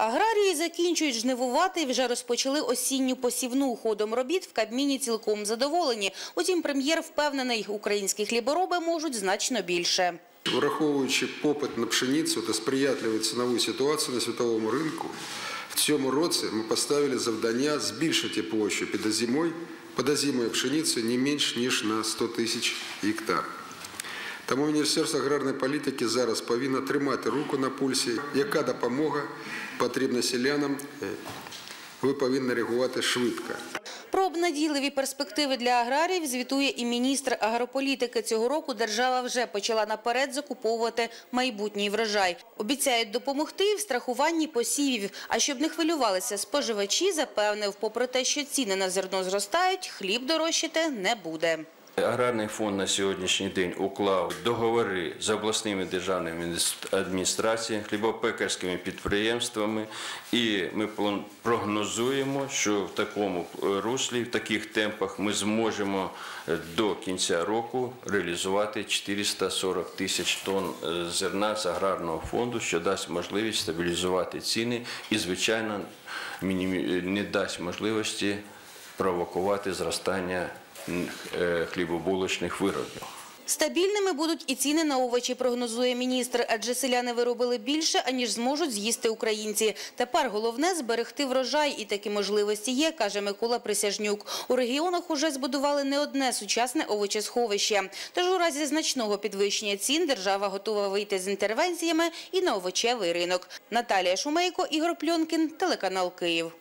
Аграрії закінчують жнивувати і вже розпочали осінню посівну. Ходом робіт в Кабміні цілком задоволені. Утім, прем'єр впевнений, українські хлібороби можуть значно більше. Враховуючи попит на пшеницю та сприятливу цінову ситуацію на світовому ринку, в цьому році ми поставили завдання збільшити площу під озимою, пшеницею не менш ніж на 100 тисяч гектар. Тому Міністерство аграрної політики зараз повинно тримати руку на пульсі, яка допомога потрібна селянам, е, ви повинні реагувати швидко. Про обнадійливі перспективи для аграріїв звітує і міністр агрополітики. Цього року держава вже почала наперед закуповувати майбутній врожай. Обіцяють допомогти в страхуванні посівів. А щоб не хвилювалися споживачі, запевнив, попри те, що ціни на зерно зростають, хліб дорожчати не буде. Аграрний фонд на сьогоднішній день уклав договори з обласними державними адміністраціями, хлібопекарськими підприємствами, і ми прогнозуємо, що в такому е, руслі, в таких темпах ми зможемо е, до кінця року реалізувати 440 тисяч тонн е, зерна з аграрного фонду, що дасть можливість стабілізувати ціни і, звичайно, не дасть можливості провокувати зростання хлібобулочних виробів. Стабільними будуть і ціни на овочі, прогнозує міністр, адже селяни виробили більше, аніж зможуть з'їсти українці. Тепер головне – зберегти врожай, і такі можливості є, каже Микола Присяжнюк. У регіонах уже збудували не одне сучасне овочесховище. Тож у разі значного підвищення цін держава готова вийти з інтервенціями і на овочевий ринок. Наталія Шумейко, Ігор Пльонкін, телеканал «Київ».